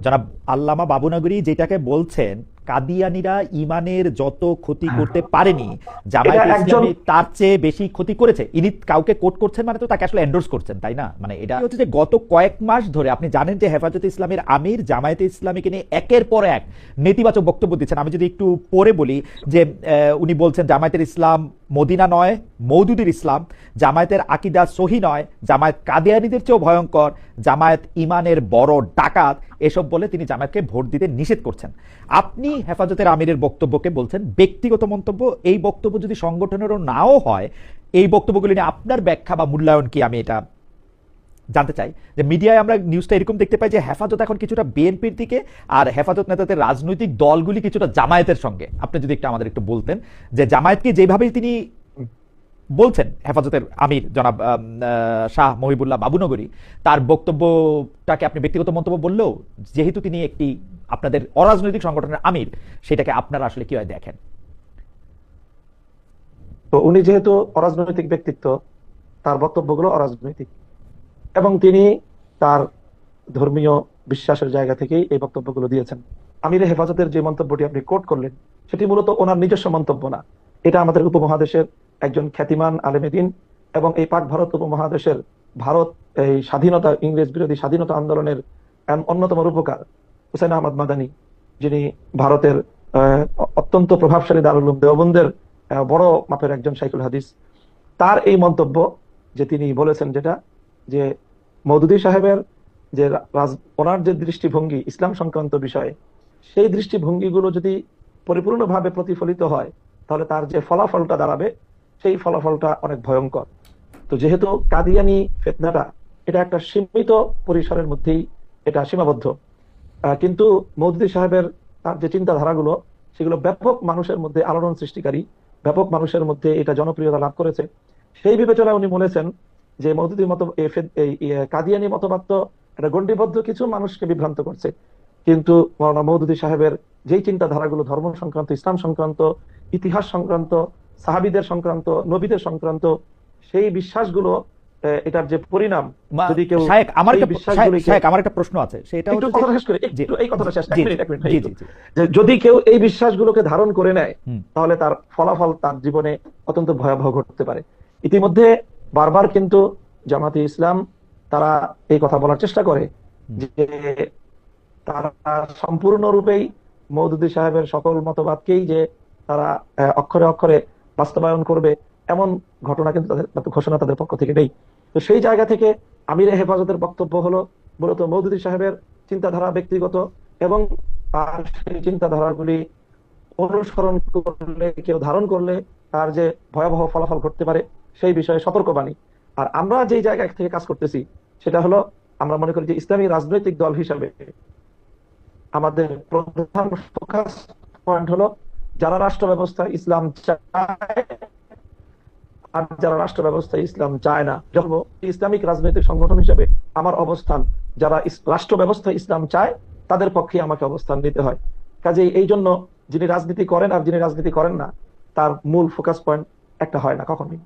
জনাব আল্লামা বাবুনগরী যেটাকে বলছেন কাদিয়ানিরা ইমানের যত ক্ষতি করতে পারেনি জামায়াত ইসলামী তার চেয়ে বেশি ক্ষতি করেছে। ইনি কাউকে কোট করছেন মানে তো তাকে আসলে এন্ডোর্স করছেন তাই না? মানে এটা হচ্ছে যে গত কয়েক মাস ধরে আপনি জানেন যে হেফাজতে ইসলামের আমির জামায়াতে ইসলামীকে নিয়ে একের পর এক নেতিবাচক বক্তব্য দিচ্ছেন। আমি যদি একটু পরে বলি যে আহ, উনি বলছেন জামায়াতের ইসলাম মদিনা নয় মৌদুদের ইসলাম। জামায়াতের আকিদা সহি নয় জামায়াত কাদিয়ানিদের চেয়েও ভয়ঙ্কর। জামায়াত ইমানের বড় ডাকাত। এসব বলে তিনি জামায়াতকে ভোট দিতে নিষেধ করছেন। আপনি হেফাজতের আমিরের বক্তব্যকে বলছেন, ব্যক্তিগত মন্তব্য, এই বক্তব্য যদি সংগঠনেরও নাও হয়, এই বক্তব্যগুলি নিয়ে আপনার ব্যাখ্যা বা মূল্যায়ন কি? আমি এটা জানতে চাই। যে মিডিয়ায় আমরা নিউজটা এরকম দেখতে পাই যে হেফাজত এখন কিছুটা বিএনপির দিকে আর হেফাজত নেতাদের রাজনৈতিক দলগুলি কিছুটা জামায়াতের সঙ্গে। আপনি যদি একটু আমাদের একটু বলতেন যে জামায়াতকে যেভাবে তিনি বলছেন হেফাজতের আমির জনাব শাহ মহিবুল্লাহ বাবুনগরী। তার বক্তব্যটাকে আপনি ব্যক্তিগত মন্তব্য বললেও যেহেতু তিনি একটি আপনাদের অরাজনৈতিক সংগঠনের আমির, সেটাকে আপনারা আসলে কীভাবে দেখেন? তো উনি যেহেতু অরাজনৈতিক ব্যক্তিত্ব, তার বক্তব্যগুলো অরাজনৈতিক। এবং তিনি তার ধর্মীয় বিশ্বাসের জায়গা থেকেই এই বক্তব্যগুলো দিয়েছেন। আমিরে হেফাজতের যে মন্তব্যটি আপনি কোট করলেন, সেটি মূলত ওনার নিজস্ব মন্তব্য না। এটা আমাদের উপমহাদেশের একজন খ্যাতিমান আলেমেদিন এবং এই পাক ভারত উপমহাদেশের ভারত এই স্বাধীনতা, ইংরেজ বিরোধী স্বাধীনতা আন্দোলনের অন্যতম রূপকার হুসেন আহমদ মাদানী, যিনি ভারতের অত্যন্ত প্রভাবশালী দারুল দেওবন্দের বড় মাপের একজন শাইখুল হাদিস। তার এই মন্তব্য যে তিনি বলেছেন যেটা, যে মৌদুদি সাহেবের যে ওনার যে দৃষ্টিভঙ্গি ইসলাম সংক্রান্ত বিষয়ে, সেই দৃষ্টিভঙ্গিগুলো যদি পরিপূর্ণভাবে প্রতিফলিত হয়, তাহলে তার যে ফলাফলটা দাঁড়াবে সেই ফলাফলটা অনেক ভয়ঙ্কর। তো যেহেতু কাদিয়ানি ফেতনাটা, এটা একটা সীমিত পরিসরের মধ্যেই এটা সীমাবদ্ধ। কিন্তু মৌদুদি সাহেবের তার যে চিন্তাধারাগুলো, সেগুলো ব্যাপক মানুষের মধ্যে আলোড়ন সৃষ্টিকারী, ব্যাপক মানুষের মধ্যে এটা জনপ্রিয়তা লাভ করেছে। সেই বিবেচনায় উনি বলেছেন যে মৌদুদির মত কাদিয়ানি মতবাদ তো একটা গণ্ডিবদ্ধ কিছু মানুষকে বিভ্রান্ত করছে। কিন্তু মৌদুদি সাহেবের যেই চিন্তাধারাগুলো ধর্ম সংক্রান্ত, ইসলাম সংক্রান্ত, ইতিহাস সংক্রান্ত সাহাবিদের সংক্রান্ত নবীদের সংক্রান্ত সেই বিশ্বাসগুলো এটার যে পরিণাম যদি কেউ আমার একটা আমার একটা প্রশ্ন আছে সেটা একটু কথা শেষ করে একটু এই কথাটা শেষ মিনিট এক মিনিট ভাই, জি, একটু। জি, জি। যে যদি কেউ এই বিশ্বাসগুলোকে ধারণ করে নেয় তাহলে তার ফলাফল তার জীবনে অত্যন্ত ভয়াবহ ঘটতে পারে ইতিমধ্যে বারবার কিন্তু জামাতে ইসলাম তারা এই কথা বলার চেষ্টা করে যে তারা সম্পূর্ণরূপেই মৌদুদি সাহেবের সকল মতবাদকেই যে তারা অক্ষরে অক্ষরে বাস্তবায়ন করবে, এমন ঘটনা কিন্তু ঘোষণা তাদের পক্ষ থেকে নেই। তো সেই জায়গা থেকে আমিরে হেফাজতের বক্তব্য হলো মূলত মৌদুদি সাহেবের চিন্তাধারা ব্যক্তিগত এবং তার সেই চিন্তাধারাগুলি অনুসরণ করলে, কেউ ধারণ করলে তার যে ভয়াবহ ফলাফল ঘটতে পারে, সেই বিষয়ে সতর্কবাণী। আর আমরা যেই জায়গা থেকে কাজ করতেছি, সেটা হলো আমরা মনে করি যে ইসলামী রাজনৈতিক দল হিসাবে আমাদের প্রধান ফোকাস পয়েন্ট হলো যারা রাষ্ট্র ব্যবস্থা ইসলাম আর যারা রাষ্ট্র ব্যবস্থা ইসলাম চায় না যখন ইসলামিক রাজনৈতিক সংগঠন হিসেবে আমার অবস্থান, যারা রাষ্ট্র ব্যবস্থা ইসলাম চায়, তাদের পক্ষে আমাকে অবস্থান নিতে হয়। কাজে এই জন্য যিনি রাজনীতি করেন আর যিনি রাজনীতি করেন না, তার মূল ফোকাস পয়েন্ট একটা হয় না কখনোই।